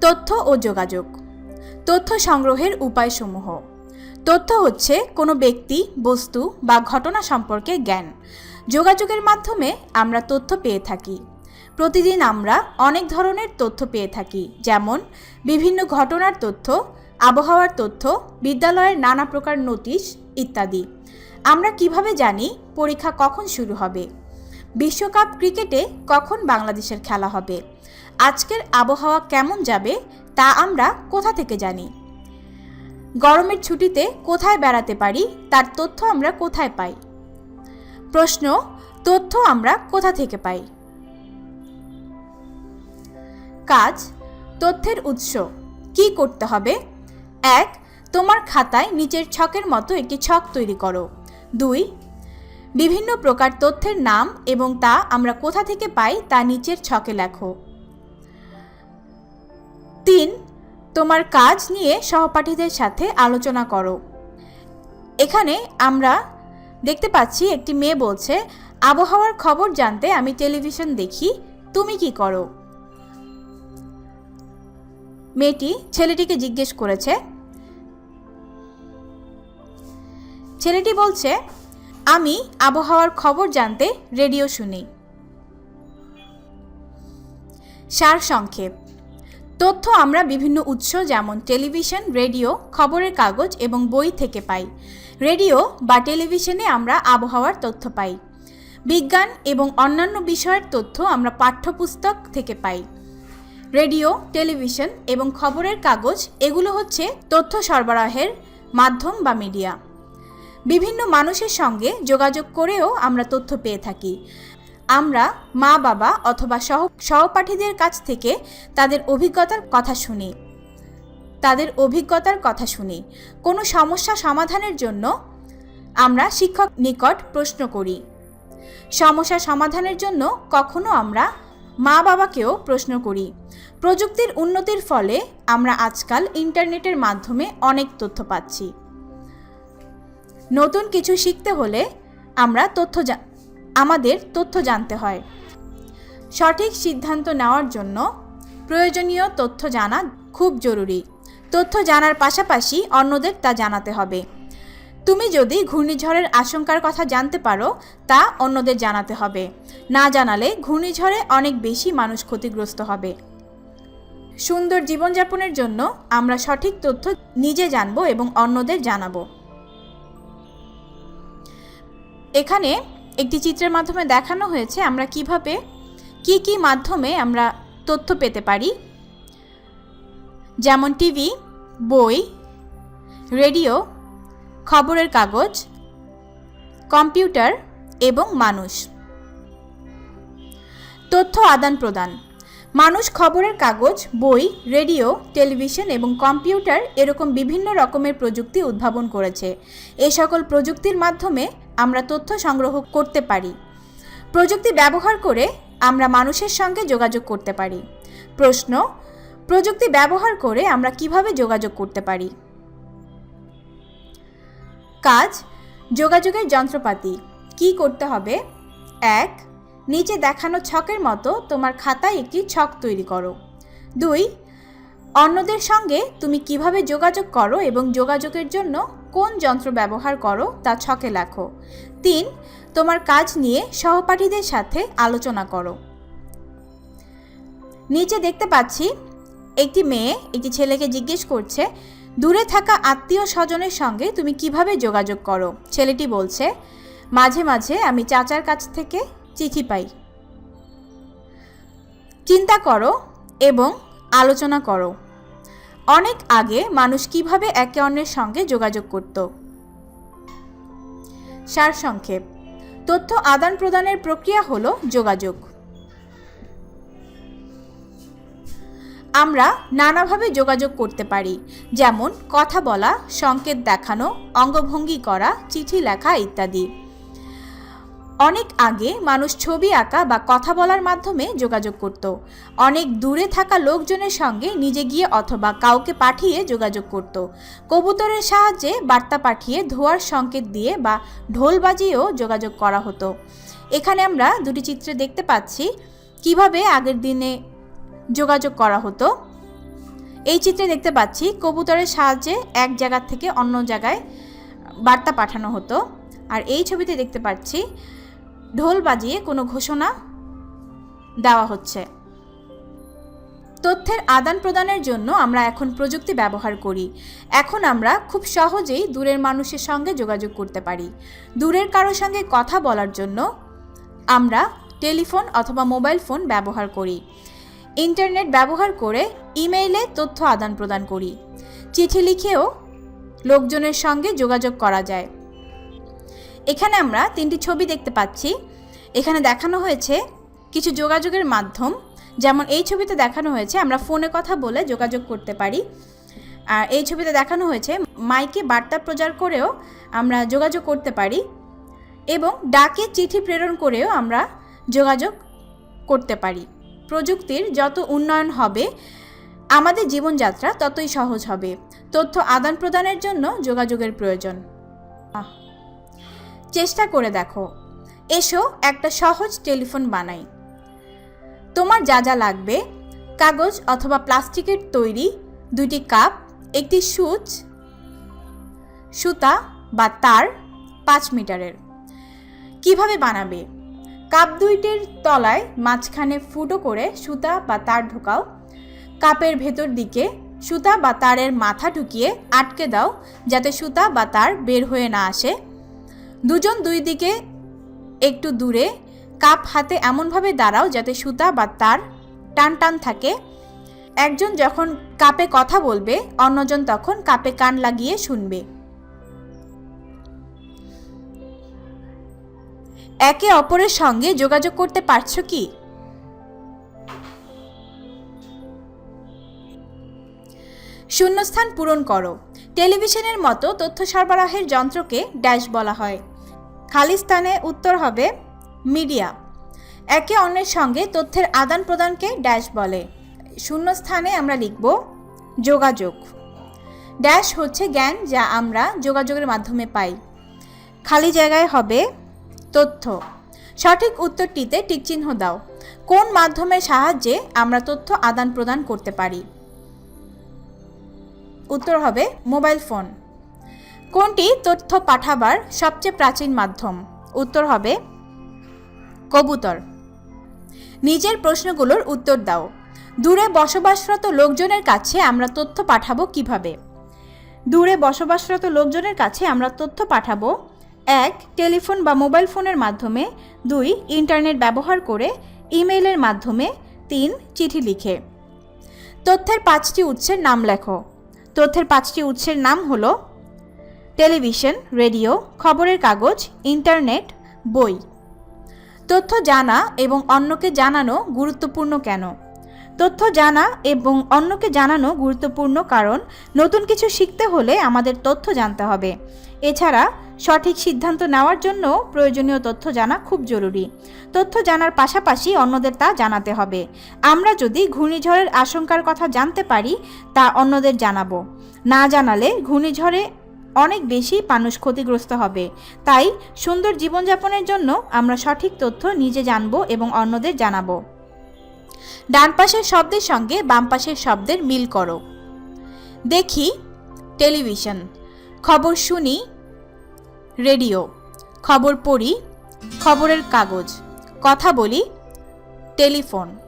তথ্য ও যোগাযোগ। তথ্য সংগ্রহের উপায়সমূহ। তথ্য হচ্ছে কোনো ব্যক্তি, বস্তু বা ঘটনা সম্পর্কে জ্ঞান। যোগাযোগের মাধ্যমে আমরা তথ্য পেয়ে থাকি। প্রতিদিন আমরা অনেক ধরনের তথ্য পেয়ে থাকি, যেমন বিভিন্ন ঘটনার তথ্য, আবহাওয়ার তথ্য, বিদ্যালয়ের নানা প্রকার নোটিশ ইত্যাদি। আমরা কীভাবে জানি পরীক্ষা কখন শুরু হবে? বিশ্বকাপ ক্রিকেটে কখন বাংলাদেশের খেলা হবে? আজকের আবহাওয়া কেমন যাবে তা আমরা কোথা থেকে জানি? গরমের ছুটিতে কোথায় বেড়াতে পারি? তার তথ্য আমরা কোথায় পাই? প্রশ্ন, তথ্য আমরা কোথা থেকে পাই? কাজ, তথ্যের উৎস, কি করতে হবে? এক, তোমার খাতায় নিচের ছকের মতো একটি ছক তৈরি করো। দুই, বিভিন্ন প্রকার তথ্যের নাম এবং তা আমরা কোথা থেকে পাই তা নিচের ছকে লেখো। তিন, তোমার কাজ নিয়ে সহপাঠীদের সাথে আলোচনা করো। এখানে আমরা দেখতে পাচ্ছি, একটি মেয়ে বলছে, আবহাওয়ার খবর জানতে আমি টেলিভিশন দেখি, তুমি কি করো? মেয়েটি ছেলেটিকে জিজ্ঞেস করেছে। ছেলেটি বলছে, আমি আবহাওয়ার খবর জানতে রেডিও শুনি। সার সংক্ষেপ তথ্য আমরা বিভিন্ন উৎস যেমন টেলিভিশন, রেডিও, খবরের কাগজ এবং বই থেকে পাই। রেডিও বা টেলিভিশনে আমরা আবহাওয়ার তথ্য পাই। বিজ্ঞান এবং অন্যান্য বিষয়ের তথ্য আমরা পাঠ্যপুস্তক থেকে পাই। রেডিও, টেলিভিশন এবং খবরের কাগজ এগুলো হচ্ছে তথ্য সরবরাহের মাধ্যম বা মিডিয়া। বিভিন্ন মানুষের সঙ্গে যোগাযোগ করেও আমরা তথ্য পেয়ে থাকি। আমরা মা, বাবা অথবা সহ, সহপাঠীদের কাছ থেকে তাদের অভিজ্ঞতার কথা শুনি। তাদের অভিজ্ঞতার কথা শুনি। কোনো সমস্যা সমাধানের জন্য আমরা শিক্ষক নিকট প্রশ্ন করি। সমস্যা সমাধানের জন্য কখনো আমরা মা, বাবাকেও প্রশ্ন করি। প্রযুক্তির উন্নতির ফলে আমরা আজকাল ইন্টারনেটের মাধ্যমে অনেক তথ্য পাচ্ছি। নতুন কিছু শিখতে হলে আমরা তথ্য আমাদের তথ্য জানতে হয়। সঠিক সিদ্ধান্ত নেওয়ার জন্য প্রয়োজনীয় তথ্য জানা খুব জরুরি। তথ্য জানার পাশাপাশি অন্যদের তা জানাতে হবে। তুমি যদি ঘূর্ণিঝড়ের আশঙ্কার কথা জানতে পারো, তা অন্যদের জানাতে হবে। না জানালে ঘূর্ণিঝড়ে অনেক বেশি মানুষ ক্ষতিগ্রস্ত হবে। সুন্দর জীবনযাপনের জন্য আমরা সঠিক তথ্য নিজে জানব এবং অন্যদের জানাব। এখানে একটি চিত্রের মাধ্যমে দেখানো হয়েছে আমরা কীভাবে, কি কি মাধ্যমে আমরা তথ্য পেতে পারি। যেমন টিভি, বই, রেডিও, খবরের কাগজ, কম্পিউটার এবং মানুষ। তথ্য আদান প্রদান। মানুষ খবরের কাগজ, বই, রেডিও, টেলিভিশন এবং কম্পিউটার এরকম বিভিন্ন রকমের প্রযুক্তি উদ্ভাবন করেছে। এ সকল প্রযুক্তির মাধ্যমে আমরা তথ্য সংগ্রহ করতে পারি। প্রযুক্তি ব্যবহার করে আমরা মানুষের সঙ্গে যোগাযোগ করতে পারি। প্রশ্ন, প্রযুক্তি ব্যবহার করে আমরা কীভাবে যোগাযোগ করতে পারি? কাজ, যোগাযোগের যন্ত্রপাতি, কি করতে হবে? এক, নিচে দেখানো ছকের মতো তোমার খাতায় একটি ছক তৈরি করো। দুই, অন্যদের সঙ্গে তুমি কীভাবে যোগাযোগ করো এবং যোগাযোগের জন্য কোন যন্ত্র ব্যবহার করো তা ছকে লেখো। তিন, তোমার কাজ নিয়ে সহপাঠীদের সাথে আলোচনা করো। নিচে দেখতে পাচ্ছি, একটি মেয়ে একটি ছেলেকে জিজ্ঞেস করছে, দূরে থাকা আত্মীয় স্বজনের সঙ্গে তুমি কীভাবে যোগাযোগ করো? ছেলেটি বলছে, মাঝে মাঝে আমি চাচার কাছ থেকে চিঠি পাই। চিন্তা করো এবং আলোচনা করো। অনেক আগে মানুষ কীভাবে একে অন্যের সঙ্গে যোগাযোগ করত। সারসংক্ষেপ, তথ্য আদান প্রদানের প্রক্রিয়া হল যোগাযোগ। আমরা নানাভাবে যোগাযোগ করতে পারি, যেমন কথা বলা, সংকেত দেখানো, অঙ্গভঙ্গি করা, চিঠি লেখা ইত্যাদি। অনেক আগে মানুষ ছবি আঁকা বা কথা বলার মাধ্যমে যোগাযোগ করত। অনেক দূরে থাকা লোকজনের সঙ্গে নিজে গিয়ে অথবা কাউকে পাঠিয়ে যোগাযোগ করত। কবুতরের সাহায্যে বার্তা পাঠিয়ে ধোয়ার সংকেত দিয়ে বা ঢোল বাজিয়েও যোগাযোগ করা হতো। এখানে আমরা দুটি চিত্রে দেখতে পাচ্ছি। কীভাবে আগের দিনে যোগাযোগ করা হতো? এই চিত্রে দেখতে পাচ্ছি কবুতরের সাহায্যে এক জায়গা থেকে অন্য জায়গায় বার্তা পাঠানো হতো। আর এই ছবিতে দেখতে পাচ্ছি ঢোল বাজিয়ে কোনো ঘোষণা দেওয়া হচ্ছে। তথ্যের আদান প্রদানের জন্য আমরা এখন প্রযুক্তি ব্যবহার করি। এখন আমরা খুব সহজেই দূরের মানুষের সঙ্গে যোগাযোগ করতে পারি। দূরের কারোর সঙ্গে কথা বলার জন্য আমরা টেলিফোন অথবা মোবাইল ফোন ব্যবহার করি। ইন্টারনেট ব্যবহার করে ইমেইলে তথ্য আদান প্রদান করি। চিঠি লিখেও লোকজনের সঙ্গে যোগাযোগ করা যায়। এখানে আমরা তিনটি ছবি দেখতে পাচ্ছি। এখানে দেখানো হয়েছে কিছু যোগাযোগের মাধ্যম। যেমন এই ছবিতে দেখানো হয়েছে, আমরা ফোনে কথা বলে যোগাযোগ করতে পারি। আর এই ছবিতে দেখানো হয়েছে, মাইকে বার্তা প্রচার করেও আমরা যোগাযোগ করতে পারি এবং ডাকে চিঠি প্রেরণ করেও আমরা যোগাযোগ করতে পারি। প্রযুক্তির যত উন্নয়ন হবে, আমাদের জীবনযাত্রা ততই সহজ হবে। তথ্য আদান প্রদানের জন্য যোগাযোগের প্রয়োজন। চেষ্টা করে দেখো। এসো একটা সহজ টেলিফোন বানাই। তোমার যা যা লাগবে, কাগজ অথবা প্লাস্টিকের তৈরি দুইটি কাপ, একটি সুচ, সুতা বা তার পাঁচ মিটারের। কীভাবে বানাবে? কাপ দুইটির তলায় মাঝখানে ফুটো করে সুতা বা তার ঢোকাও। কাপের ভেতর দিকে সুতা বা তারের মাথা ঢুকিয়ে আটকে দাও, যাতে সুতা বা তার বের হয়ে না আসে। দুজন দুই দিকে একটু দূরে, কাপ হাতে এমনভাবে দাঁড়াও যাতে সুতা বা তার টান টান থাকে। একজন যখন কাপে কথা বলবে, অন্যজন তখন কাপে কান লাগিয়ে শুনবে। একে অপরের সঙ্গে যোগাযোগ করতে পারছ কি? শূন্যস্থান পূরণ করো। টেলিভিশনের মতো তথ্য সরবরাহের যন্ত্রকে ড্যাশ বলা হয়। খালি স্থানে উত্তর হবে মিডিয়া। একে অন্যের সঙ্গে তথ্যের আদান প্রদানকে ড্যাশ বলে। শূন্য স্থানে আমরা লিখব যোগাযোগ। ড্যাশ হচ্ছে জ্ঞান যা আমরা যোগাযোগের মাধ্যমে পাই। খালি জায়গায় হবে তথ্য। সঠিক উত্তরটিতে টিকচিহ্ন দাও। কোন মাধ্যমের সাহায্যে আমরা তথ্য আদান প্রদান করতে পারি? উত্তর হবে মোবাইল ফোন। কোনটি তথ্য পাঠাবার সবচেয়ে প্রাচীন মাধ্যম? উত্তর হবে কবুতর। নিজের প্রশ্নগুলোর উত্তর দাও। দূরে বসবাসরত লোকজনের কাছে আমরা তথ্য পাঠাবো কীভাবে? দূরে বসবাসরত লোকজনের কাছে আমরা তথ্য পাঠাবো এক, টেলিফোন বা মোবাইল ফোনের মাধ্যমে, দুই, ইন্টারনেট ব্যবহার করে ইমেইলের মাধ্যমে, তিন, চিঠি লিখে। তথ্যের পাঁচটি উৎসের নাম লেখো। তথ্যের পাঁচটি উৎসের নাম হলো টেলিভিশন, রেডিও, খবরের কাগজ, ইন্টারনেট, বই। তথ্য জানা এবং অন্যকে জানানো গুরুত্বপূর্ণ কেন? তথ্য জানা এবং অন্যকে জানানো গুরুত্বপূর্ণ কারণ নতুন কিছু শিখতে হলে আমাদের তথ্য জানতে হবে। এছাড়া সঠিক সিদ্ধান্ত নেওয়ার জন্য প্রয়োজনীয় তথ্য জানা খুব জরুরি। তথ্য জানার পাশাপাশি অন্যদের তা জানাতে হবে। আমরা যদি ঘূর্ণিঝড়ের আশঙ্কার কথা জানতে পারি, তা অন্যদের জানাব। না জানালে ঘূর্ণিঝড়ে অনেক বেশি মানুষ ক্ষতিগ্রস্ত হবে। তাই সুন্দর জীবনযাপনের জন্য আমরা সঠিক তথ্য নিজে জানব এবং অন্যদের জানাব। ডান পাশের শব্দের সঙ্গে বাম পাশের শব্দের মিল করো। দেখি টেলিভিশন। খবর শুনি রেডিও। খবর পড়ি খবরের কাগজ। কথা বলি টেলিফোন।